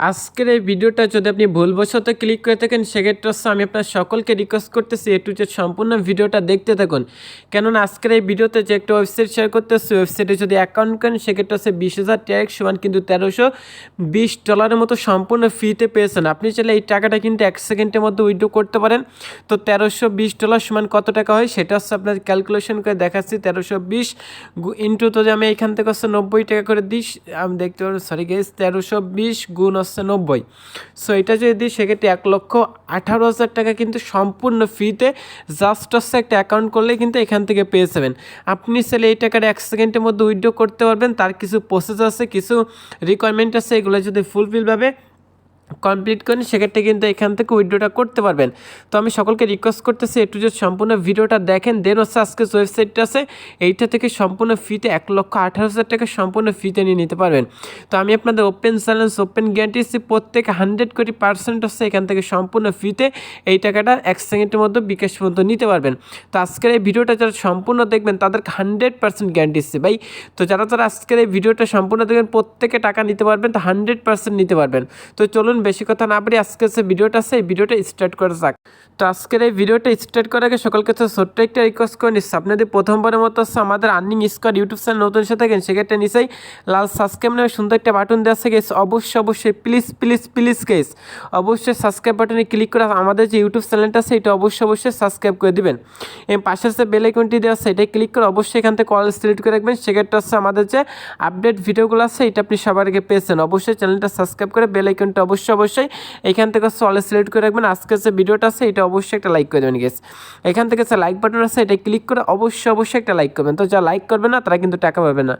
আজকের এই ভিডিওটা যদি আপনি ভুলবশত ক্লিক করে থাকেন, সেক্ষেত্রে হচ্ছে আমি আপনার সকলকে রিকোয়েস্ট করতেছি এ টু জেড সম্পূর্ণ ভিডিওটা দেখতে থাকুন। কেননা আজকের এই ভিডিওতে যে একটা ওয়েবসাইট শেয়ার করতেছি ওয়েবসাইটে যদি অ্যাকাউন্ট করেন, সেক্ষেত্রে হচ্ছে বিশ হাজার ট্যাক্স সমান কিন্তু তেরোশো বিশ ডলারের মতো সম্পূর্ণ ফ্রিতে পেয়েছেন। আপনি চাইলে এই টাকাটা কিন্তু এক সেকেন্ডের মধ্যে উইড্রো করতে পারেন। তো তেরোশো বিশ ডলার সমান কত টাকা হয়, সেটা হচ্ছে আপনার ক্যালকুলেশন করে দেখাচ্ছি। তেরোশো বিশ ইন্টু তো আমি এখান থেকে হচ্ছে নব্বই টাকা করে দিই আমি দেখতে পারব সরি গেস তেরোশো বিশ গুণ হচ্ছে নব্বই। সো এটা যদি সেক্ষেত্রে এক লক্ষ আঠারো হাজার টাকা কিন্তু সম্পূর্ণ ফ্রিতে জাস্ট হচ্ছে একটা অ্যাকাউন্ট করলে কিন্তু এখান থেকে পেয়ে যাবেন। আপনি চাইলে এই টাকাটা এক সেকেন্ডের মধ্যে উইথড্র করতে পারবেন। তার কিছু প্রসেস আছে, কিছু রিকোয়ারমেন্ট আছে, এগুলো যদি ফুলফিলভাবে কমপ্লিট করেন সেক্ষেত্রে কিন্তু এখান থেকে উইড্রোটা করতে পারবেন। তো আমি সকলকে রিকোয়েস্ট করতেছি একটু যে সম্পূর্ণ ভিডিওটা দেখেন দেন হচ্ছে আজকে ওয়েবসাইটটা আছে, এইটা থেকে সম্পূর্ণ ফিতে এক লক্ষ আঠারো হাজার টাকা সম্পূর্ণ ফিতে নিয়ে নিতে পারবেন। তো আমি আপনাদের ওপেন চ্যালেঞ্জ ওপেন গ্যারান্টি প্রত্যেক হান্ড্রেড কোটি পার্সেন্ট হচ্ছে এখান থেকে সম্পূর্ণ ফিতে এই টাকাটা এক সেকেন্ডের মধ্যে বিকাশ পর্যন্ত নিতে পারবেন। তো আজকের এই ভিডিওটা যারা সম্পূর্ণ দেখবেন, তাদেরকে হান্ড্রেড পার্সেন্ট গ্যারান্টি দিচ্ছি। ভাই, তো যারা যারা আজকের এই ভিডিওটা সম্পূর্ণ দেখবেন, প্রত্যেকে টাকা নিতে পারবেন, তো হান্ড্রেড পার্সেন্ট নিতে পারবেন। তো চলুন বেশি কথা না বলি আজকে যে ভিডিওটা আছে, এই ভিডিওটা স্টার্ট করা যাক। তো আজকের এই ভিডিওটা স্টার্ট করার আগে সকলকে তো ছোট্ট একটা রিকোয়েস্ট করে নিচ্ছি। আপনাদের প্রথমবারের মতো হচ্ছে আমাদের আর্নিং স্কোয়ার ইউটিউব চ্যানেল নতুন এসে থাকেন, সেক্ষেত্রে নিচেই লাল সাবস্ক্রাইব নামে সুন্দর একটা বাটন দেওয়া আছে গেছে অবশ্যই অবশ্যই প্লিজ প্লিজ প্লিজ গেস অবশ্যই সাবস্ক্রাইব বাটনে ক্লিক করে আমাদের যে ইউটিউব চ্যানেলটা আছে, এটা অবশ্যই অবশ্যই সাবস্ক্রাইব করে দিবেন। এবং পাশের যে বেল আইকনটি দেওয়া আছে এটাই ক্লিক করে অবশ্যই এখান থেকে কল সিলেক্ট করে রাখবেন। সেক্ষেত্রে হচ্ছে আমাদের যে আপডেট ভিডিওগুলো আছে, এটা আপনি সবার আগে পেয়েছেন অবশ্যই চ্যানেলটা সাবস্ক্রাইব করে বেল আইকনটা অবশ্যই অবশ্যই অবশ্যই। এখান থেকে হচ্ছে অলে সিলেক্ট করে রাখবেন। আজকে যে ভিডিওটা আছে, এটা অবশ্যই একটা লাইক করে দেবেন গেস এখান থেকে যে লাইক বাটন আছে, এটা ক্লিক করে অবশ্যই অবশ্যই একটা লাইক করবেন। তো যা লাইক করবে না, তারা কিন্তু টাকা পাবে না।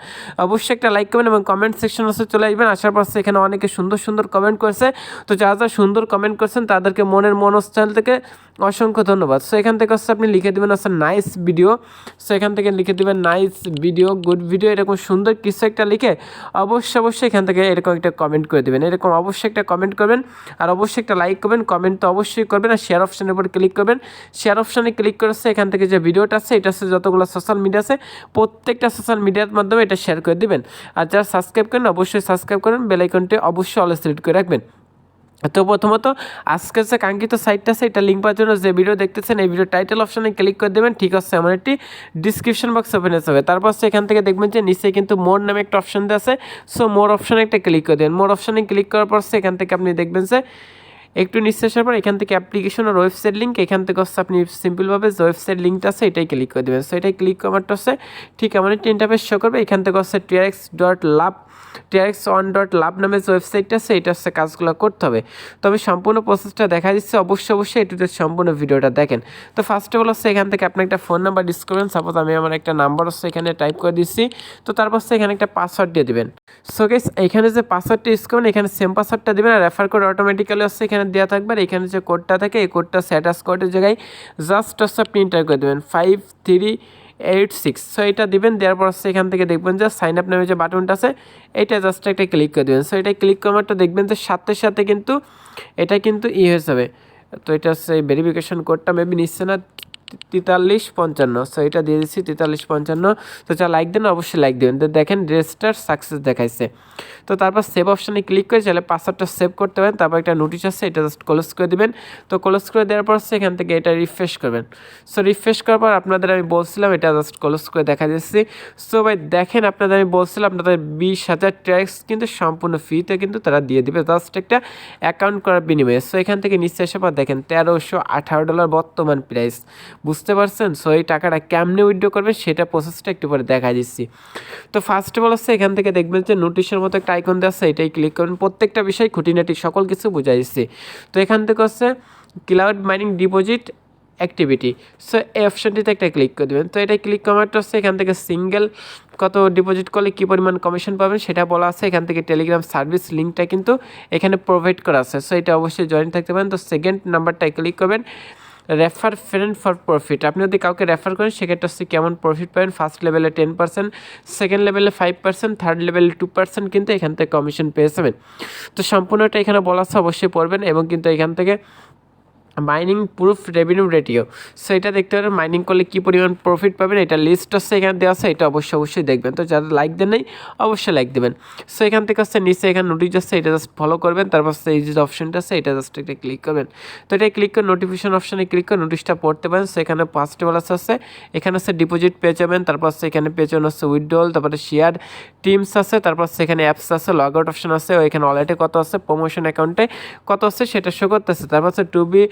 অবশ্যই একটা লাইক করবেন এবং কমেন্ট সেকশন আছে, চলে আসবেন। আসার পর এখানে অনেকে সুন্দর সুন্দর কমেন্ট করেছে। তো যারা যারা সুন্দর কমেন্ট করছেন, তাদেরকে মনের মনস্থল থেকে অসংখ্য ধন্যবাদ। সো এখান থেকে হচ্ছে আপনি লিখে দেবেন হচ্ছে নাইস ভিডিও সো এখান থেকে লিখে দেবেন নাইস ভিডিও গুড ভিডিও এরকম সুন্দর কিছু একটা লিখে অবশ্যই অবশ্যই এখান থেকে এরকম একটা কমেন্ট করে দেবেন। এরকম অবশ্যই একটা কমেন্ট করবেন। আর অবশ্যই একটা লাইক করবেন কমেন্ট তো অবশ্যই করবেন, আর শেয়ার অপশানের উপর ক্লিক করবেন। শেয়ার অপশানে ক্লিক করেছে এখান থেকে যে ভিডিওটা আছে, এটা আছে যতগুলো সোশ্যাল মিডিয়া আছে, প্রত্যেকটা সোশ্যাল মিডিয়ার মাধ্যমে এটা শেয়ার করে দিবেন। আর যারা সাবস্ক্রাইব করেন, অবশ্যই সাবস্ক্রাইব করেন বেলাইকনটি অবশ্যই অল সিলেক্ট করে রাখবেন। তো প্রথমত, আজকে যে কাঙ্ক্ষিত সাইটটা আছে, এটা লিঙ্ক পাওয়ার জন্য যে ভিডিও দেখতেছেন, এই ভিডিও টাইটেল অপশানে ক্লিক করে দেবেন, ঠিক আছে আমার একটি ডিসক্রিপশন বক্স ওপেন হবে তারপর সেখান থেকে দেখবেন যে নিচে কিন্তু মোর নামে একটা অপশান দেওয়া আছে সো মোর অপশানে একটা ক্লিক করে দেবেন। মোর অপশানে ক্লিক করার পর সেখান থেকে আপনি দেখবেন যে একটু নিচে পর এখান থেকে অ্যাপ্লিকেশন আর ওয়েবসাইট লিঙ্ক এখান থেকে হচ্ছে আপনি সিম্পলভাবে যে ওয়েবসাইট লিঙ্কটা আছে, এটাই ক্লিক করে দেবেন। সো এটাই ক্লিক করারটা হচ্ছে ঠিক আমাদের একটি ইন্টারফেস শো করবে। এখান থেকে হচ্ছে TRX dot love TRX one dot love নামে যে ওয়েবসাইটটা আছে, এটা হচ্ছে কাজগুলো করতে হবে। তবে সম্পূর্ণ প্রসেসটা দেখা দিচ্ছে, অবশ্যই অবশ্যই এটুতে সম্পূর্ণ ভিডিওটা দেখেন। তো ফার্স্ট অফ অল হচ্ছে এখান থেকে আপনি একটা ফোন নাম্বার ডিস করবেন সাপোজ আমি আমার একটা নাম্বার হচ্ছে এখানে টাইপ করে দিচ্ছি। তো তারপর হচ্ছে এখানে একটা পাসওয়ার্ড দিয়ে দেবেন। সো গেস এখানে যে পাসওয়ার্ডটা ইউজ করবেন এখানে সেম পাসওয়ার্ডটা দেবেন আর রেফার করে অটোমেটিক্যালি হচ্ছে এখানে দেওয়া থাকবে আর এখানে যে কোডটা থাকে, এই কোডটা স্ট্যাটাস কোডের জায়গায় জাস্ট হচ্ছে আপনি এন্টার করে দেবেন five three eight six so এটা দিবেন, দেওয়ার পর হচ্ছে এখান থেকে দেখবেন যে সাইন আপ নামে যে বাটনটা আছে, এটা জাস্ট একটা ক্লিক করে দেবেন। সো এটা ক্লিক করারটা দেখবেন যে সাথে সাথে কিন্তু এটা কিন্তু ই হয়ে যাবে। তো, এটা হচ্ছে ভেরিফিকেশন কোডটা মেবি নিচ্ছে না। তেতাল্লিশ পঞ্চান্ন। সো এটা দিয়ে দিচ্ছি তেতাল্লিশ পঞ্চান্ন। তো যা লাইক দেন অবশ্যই লাইক দেবেন। তো দেখেন রেজিস্টার সাকসেস দেখাইছে। তো তারপর সেভ অপশানে ক্লিক করে চাইলে পাসওয়ার্ডটা সেভ করতে পারেন। তারপর একটা নোটিশ আছে, এটা জাস্ট ক্লোজ করে দেবেন। তো ক্লোজ করে দেওয়ার পর সেখান থেকে এটা রিফ্রেশ করবেন। সো রিফ্রেশ করার পর আপনাদের আমি বলছিলাম, এটা জাস্ট ক্লোজ করে দেখা দিচ্ছি সো ভাই, দেখেন আপনাদের আমি বলছিলাম, আপনাদের বিশ হাজার ট্যাক্স কিন্তু সম্পূর্ণ ফ্রিতে কিন্তু তারা দিয়ে দিবে। জাস্ট একটা অ্যাকাউন্ট করার বিনিময়ে। সো এখান থেকে নিচে এসে পর দেখেন তেরোশো আঠারো ডলার বর্তমান প্রাইস বুঝতে পারছেন? সো এই টাকাটা কেমনে উইড্রো করবেন সেটা প্রসেসটা একটু পরে দেখা দিচ্ছি। তো ফার্স্ট অফ অল হচ্ছে এখান থেকে দেখবেন যে নোটিশের মতো একটা আইকন দেওয়া আছে, এটাই ক্লিক করবেন প্রত্যেকটা বিষয় খুঁটিনাটি সকল কিছু বুঝাই দিচ্ছি। তো এখান থেকে হচ্ছে cloud mining deposit activity so এই অপশানটিতে একটা ক্লিক করে দেবেন। তো এটা ক্লিক করারটা হচ্ছে এখান থেকে সিঙ্গেল কত ডিপোজিট করলে কী পরিমাণ কমিশন পাবেন সেটা বলা আছে। এখান থেকে টেলিগ্রাম সার্ভিস লিঙ্কটা কিন্তু এখানে প্রোভাইড করা আছে। সো এটা অবশ্যই জয়েন থাকতে পারেন। তো সেকেন্ড নাম্বারটায় ক্লিক করবেন। রেফার ফ্রেন্ড ফর প্রফিট আপনি যদি কাউকে রেফার করেন, সেক্ষেত্রে হচ্ছে কেমন প্রফিট পাবেন ফার্স্ট লেভেলে টেন পার্সেন্ট সেকেন্ড লেভেলে ফাইভ পার্সেন্ট থার্ড লেভেলে টু পার্সেন্ট কিন্তু এখান থেকে কমিশন পেয়ে যাবেন। তো সম্পূর্ণটা এখানে বলা অবশ্যই পড়বেন এবং কিন্তু এখান থেকে mining proof revenue ratio so এটা দেখতে পারেন মাইনিং করলে কী পরিমাণ প্রফিট পাবেন? এটা লিস্ট হচ্ছে এখানে দেওয়া আছে, এটা অবশ্যই অবশ্যই দেখবেন। তো যারা লাইক দেন নাই, অবশ্যই লাইক দেবেন। সো এখান থেকে হচ্ছে নিচে এখানে নোটিশ আছে, এটা জাস্ট ফলো করবেন। তারপর এই যে অপশনটা আছে, এটা জাস্ট একটা ক্লিক করবেন। তো এটা ক্লিক করে নোটিফিকেশন অপশানে ক্লিক করে নোটিশটা পড়তে পারেন। সো এখানে পাঁচটা বলাস আছে এখানে হচ্ছে ডিপোজিট পেয়ে যাবেন। তারপর হচ্ছে এখানে পেয়ে যাবেন হচ্ছে উইথড্রল তারপরে শেয়ার টিমস আছে। তারপর হচ্ছে এখানে অ্যাপস আছে লগ আউট অপশন আছে এখানে ওয়ালেটে কত আছে? প্রমোশন অ্যাকাউন্টে কত আছে? সেটা শো করতেছে। তারপর হচ্ছে টু বি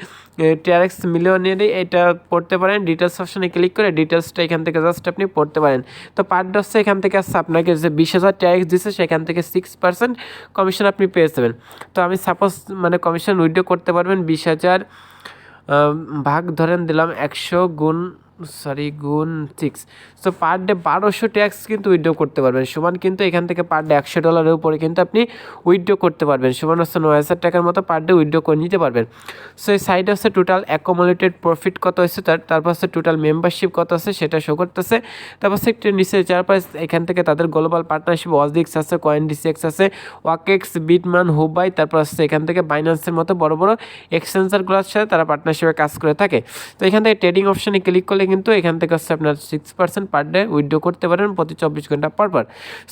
টিআরএক্স মিলিয়নিয়ারি এটা পড়তে পারেন। ডিটেলস অপশানে ক্লিক করে ডিটেলসটা এখান থেকে জাস্ট আপনি পড়তে পারেন। তো পার ডসে এখান থেকে আসছে, আপনাকে যে বিশ হাজার টিআরএক্স দিচ্ছে সেখান থেকে সিক্স পার্সেন্ট কমিশন আপনি পেয়ে যাবেন। তো আমি সাপোজ মানে কমিশন উইড্রো করতে পারবেন বিশ হাজার ভাগ ধরেন দিলাম একশো গুণ সরি, গুণ সিক্স সো পার ডে বারোশো ট্যাক্স কিন্তু উইথড্র করতে পারবেন। সমান কিন্তু এখান থেকে পার ডে একশো ডলারের উপরে কিন্তু আপনি উইথড্র করতে পারবেন। সমান হচ্ছে নয় হাজার টাকার মতো পার ডে উইথড্র করে নিতে পারবেন। সো এই সাইডে হচ্ছে টোটাল অ্যাকোমোলেটেড প্রফিট কত হচ্ছে তার? তারপর হচ্ছে টোটাল মেম্বারশিপ কত আছে সেটা শো করতেছে। তারপর হচ্ছে একটু নিচে চারপাশ এখান থেকে তাদের গ্লোবাল পার্টনারশিপ ওয়াজডিক্স আছে কয়েন ডিসিএক্স আছে ওয়াকেক্স বিটমান হুবাই তারপর হচ্ছে এখান থেকে বাইন্যান্সের মতো বড় বড় এক্সচেঞ্জারগুলোর সাথে তারা পার্টনারশিপে কাজ করে থাকে। তো এখান থেকে ট্রেডিং অপশানে ক্লিক করলে কিন্তু এখান থেকে হচ্ছে আপনার six percent per day withdraw করতে পারেন প্রতি চব্বিশ ঘণ্টা পর পর।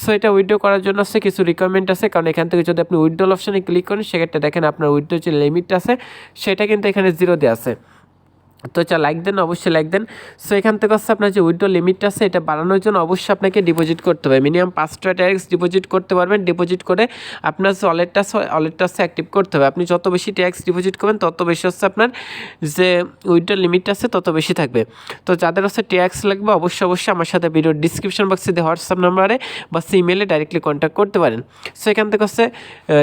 সো এটা উইথড্র করার জন্য হচ্ছে কিছু রিকোয়ারমেন্ট আছে। কারণ এখান থেকে যদি আপনি উইথড্রল অপশানে ক্লিক করেন, সেক্ষেত্রে দেখেন আপনার উইথড্র যে লিমিট আছে, সেটা কিন্তু এখানে জিরো দেওয়া আছে। তো চা লাইক দেন, অবশ্যই লাইক দেন। সো এখান থেকে হচ্ছে আপনার যে উইথড্র লিমিটটা আছে, এটা বাড়ানোর জন্য অবশ্যই আপনাকে ডিপোজিট করতে হবে। মিনিমাম পাঁচটা ট্যাক্স ডিপোজিট করতে পারবেন। ডিপোজিট করে আপনার যে ওয়ালেটটা ওয়ালেটটা হচ্ছে অ্যাক্টিভ করতে হবে। আপনি যত বেশি ট্যাক্স ডিপোজিট করবেন, তত বেশি হচ্ছে আপনার যে উইথড্র লিমিটটা আছে, তত বেশি থাকবে। তো যাদের হচ্ছে ট্যাক্স লাগবে, অবশ্যই অবশ্যই আমার সাথে ভিডিওর ডিসক্রিপশন বক্সে দিয়ে হোয়াটসঅ্যাপ নাম্বারে বা ইমেলে ডাইরেক্টলি কন্ট্যাক্ট করতে পারেন। সো এখান থেকে হচ্ছে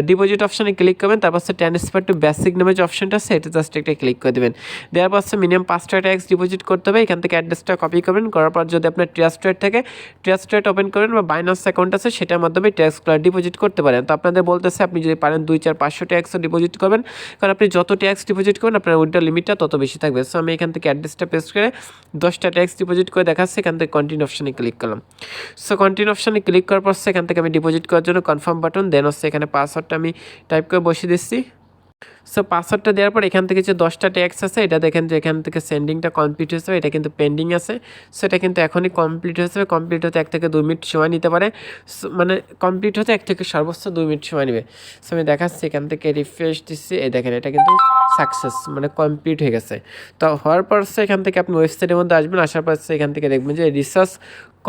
ডিপোজিট অপশানে ক্লিক করবেন। তারপর হচ্ছে ট্রান্সফার টু বেসিক নামে যে অপশনটা আছে, এটা জাস্ট একটা ক্লিক করে দেবেন। দেওয়ার পর হচ্ছে মিনিমাম পাঁচটা ট্যাক্স ডিপোজিট করতে হবে, এখান থেকে অ্যাড্রেসটা কপি করবেন, করার পর যদি আপনার ট্রাস্টেড থাকে ট্রাস্টেড ওপেন করেন বা বাইন্যান্স অ্যাকাউন্ট আছে, সেটার মাধ্যমে ট্যাক্সগুলো ডিপোজিট করতে পারেন। তো আপনাদের বলতেছে, আপনি যদি পারেন দুই, চার পাঁচশো ট্যাক্সও ডিপোজিট করবেন, কারণ আপনি যত ট্যাক্স ডিপোজিট করবেন, আপনার উইড্রো লিমিটটা তত বেশি থাকবে। সো আমি এখান থেকে অ্যাড্রেসটা পেস্ট করে দশটা ট্যাক্স ডিপোজিট করে দেখাচ্ছি, এখান থেকে কন্টিনিউ অপশানে ক্লিক করলাম। সো কন্টিনিউ অপশানে ক্লিক করার পর সেখান থেকে আমি ডিপোজিট করার জন্য কনফার্ম বাটন দেন হচ্ছে এখানে পাসওয়ার্ডটা আমি টাইপ করে বসিয়ে দিচ্ছি। সো পাসওয়ার্ডটা দেওয়ার পর এখান থেকে যে দশটা ট্যাক্স আছে, এটা দেখেন যে এখান থেকে সেন্ডিংটা কমপ্লিট হয়েছে, এটা কিন্তু পেন্ডিং আছে। সো এটা কিন্তু এখনই কমপ্লিট হয়েছে কমপ্লিট হতে এক থেকে দুই মিনিট সময় নিতে পারে। মানে কমপ্লিট হতে এক থেকে সর্বোচ্চ দুই মিনিট সময় নেবে। সো আমি দেখাচ্ছি, এখান থেকে রিফ্রেশ দিচ্ছি, এই দেখেন, এটা কিন্তু সাকসেস মানে কমপ্লিট হয়ে গেছে। তো হওয়ার পর এখান থেকে আপনি ওয়েবসাইটের মধ্যে আসবেন, আসার পর এখান থেকে দেখবেন যে রিসার্চ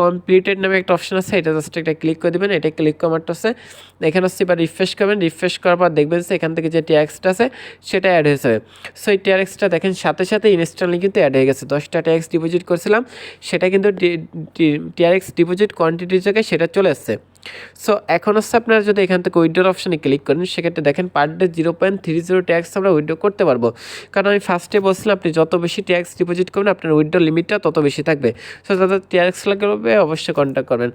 কমপ্লিটেড নামে একটা অপশন আছে, এটা জাস্ট একটা ক্লিক করে দেবেন, এটা ক্লিক করার আছে এখানে হচ্ছে এবার রিফ্রেশ করবেন রিফ্রেশ করার পর দেখবেন যে এখান থেকে যে ট্যাক্সটা আছে, সেটা অ্যাড হয়ে যাবে সো এই ট্যাক্সটা দেখেন, সাথে সাথে ইনস্ট্যান্টলি কিন্তু অ্যাড হয়ে গেছে। দশটা ট্যাক্স ডিপোজিট করেছিলাম, সেটা কিন্তু ট্যাক্স ডিপোজিট কোয়ান্টিটির জায়গায় সেটা চলে আসছে। সো এখন হচ্ছে আপনারা যদি এখান থেকে উইড্রোর অপশানে ক্লিক করেন, সেক্ষেত্রে দেখেন per day zero point three zero tax আমরা উইড্রো করতে পারব। কারণ আমি ফার্স্টে বলছিলাম, আপনি যত বেশি ট্যাক্স ডিপোজিট করবেন, আপনার উইড্রো লিমিটটা তত বেশি থাকবে। সো যাদের ট্যাক্স লাগবে, অবশ্যই কন্ট্যাক্ট করবেন।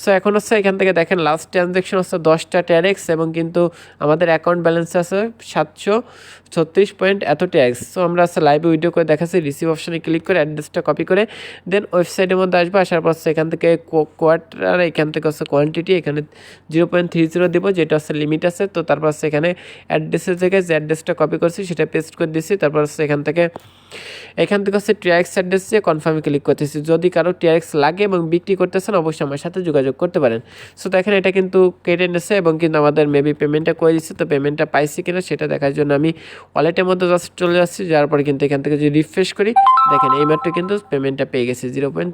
সো এখন হচ্ছে এখান থেকে দেখেন লাস্ট ট্রানজ্যাকশন হচ্ছে দশটা ট্যাক্স এবং কিন্তু আমাদের অ্যাকাউন্ট ব্যালেন্স আছে সাতশো ছত্রিশ পয়েন্ট এত ট্যাক্স সো আমরা হচ্ছে লাইভে ভিডিও করে দেখাচ্ছি রিসিভ অপশানে ক্লিক করে অ্যাড্রেসটা কপি করে দেন ওয়েবসাইটের মধ্যে আসব, আসার পর এখান থেকে কোয়ার্টার এখান থেকে হচ্ছে কোয়ান্টিটি এখানে জিরো পয়েন্ট থ্রি জিরো দেবো, যেটা হচ্ছে লিমিট আছে। তো তারপর এখানে অ্যাড্রেসের জায়গায় যে অ্যাড্রেসটা কপি করছি, সেটা পেস্ট করে দিচ্ছি তারপর হচ্ছে এখান থেকে এখান থেকে হচ্ছে টিআরএক্স অ্যাড্রেস দিয়ে কনফার্মে ক্লিক করতেছি। যদি কারও টিআরএক্স লাগে এবং বিক্রি করতেছেন, অবশ্যই আমার সাথে যোগাযোগ করতে পারেন। সো দেখেন এটা কিন্তু কেটে নিচ্ছে এবং কিন্তু আমাদের মেবি পেমেন্টটা করে দিচ্ছে তো পেমেন্টটা পাইছি কিনা, সেটা দেখার জন্য আমি ওয়ালেটের মধ্যে জাস্ট চলে যাচ্ছি। যার পরে কিন্তু এখান থেকে যদি রিফ্রেশ করি, দেখেন এইমাত্র কিন্তু পেমেন্টটা পেয়ে গেছি। Zero point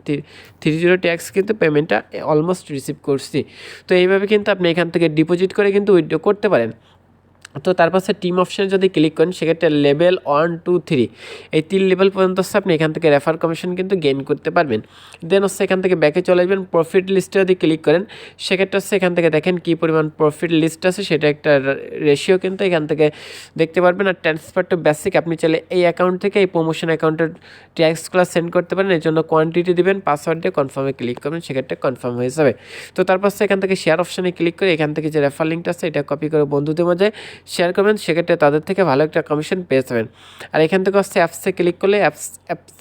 three zero tax কিন্তু পেমেন্টটা অলমোস্ট রিসিভ করছি। তো এইভাবে কিন্তু আপনি এখান থেকে ডিপোজিট করে কিন্তু উইথড্র করতে পারেন। তো তারপর সে টিম অপশানে যদি ক্লিক করেন, সেক্ষেত্রে লেভেল ওয়ান টু থ্রি এই তিন লেভেল পর্যন্ত হচ্ছে আপনি এখান থেকে রেফার কমিশন কিন্তু গেইন করতে পারবেন। দেন হচ্ছে এখান থেকে ব্যাকে চলে আসবেন প্রফিট লিস্টে যদি ক্লিক করেন, সেক্ষেত্রে হচ্ছে এখান থেকে দেখেন কী পরিমাণ প্রফিট লিস্ট আছে, সেটা একটা রেশিও কিন্তু এখান থেকে দেখতে পারবেন। আর ট্রান্সফার টু বেসিক আপনি চাইলে এই অ্যাকাউন্ট থেকে এই প্রমোশন অ্যাকাউন্টের ট্যাক্সগুলো সেন্ড করতে পারেন। এর জন্য কোয়ান্টিটি দেবেন পাসওয়ার্ড দিয়ে কনফার্মে ক্লিক করবেন, সেক্ষেত্রে কনফার্ম হয়ে যাবে। তো তারপর হচ্ছে এখান থেকে শেয়ার অপশানে ক্লিক করে এখান থেকে যে রেফার লিঙ্কটা আছে, এটা কপি করে বন্ধুদের মাঝে শেয়ার করবেন, সেক্ষেত্রে তাদের থেকে ভালো একটা কমিশন পেয়ে যাবেন। আর এখান থেকে হচ্ছে অ্যাপসে ক্লিক করলে অ্যাপস অ্যাপস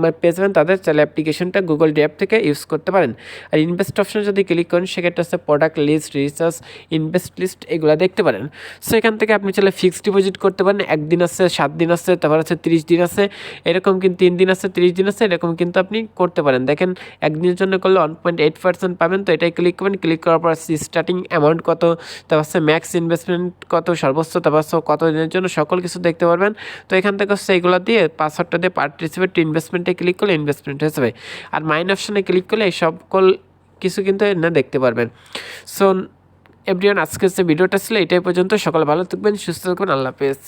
মানে পেয়ে যাবেন তাদের চাইলে অ্যাপ্লিকেশনটা গুগল ড্যাপ থেকে ইউজ করতে পারেন। আর ইনভেস্ট অপশনে যদি ক্লিক করেন, সেক্ষেত্রে হচ্ছে product list research invest list এগুলো দেখতে পারেন। সো এখান থেকে আপনি চাইলে ফিক্সড ডিপোজিট করতে পারেন। একদিন আছে, সাত দিন আছে, তারপর আছে তিরিশ দিন আছে, এরকম কিন্তু তিন দিন আছে, তিরিশ দিন আছে, এরকম কিন্তু আপনি করতে পারেন। দেখেন, একদিনের জন্য করলে ওয়ান পয়েন্ট এইট পার্সেন্ট পাবেন, তো এটাই ক্লিক করবেন। ক্লিক করার পর স্টার্টিং অ্যামাউন্ট কত, তারপর হচ্ছে ম্যাক্স ইনভেস্টমেন্ট কত সর্বোচ্চ তারপর হচ্ছে কত দিনের জন্য সকল কিছু দেখতে পারবেন। তো এখান থেকে হচ্ছে এইগুলো দিয়ে পাসওয়ার্ডটা দিয়ে পার্টিসিপেট ইনভেস্টমেন্টে ক্লিক করলে ইনভেস্টমেন্ট হয়ে যাবে। আর মাইন অপশানে ক্লিক করলে এই সকল কিছু কিন্তু না দেখতে পারবেন। সো এভরিওয়ান আজকের যে ভিডিওটা ছিল, এটাই পর্যন্ত। সকাল ভালো থাকবেন, সুস্থ থাকবেন, আল্লাহ হাফেজ।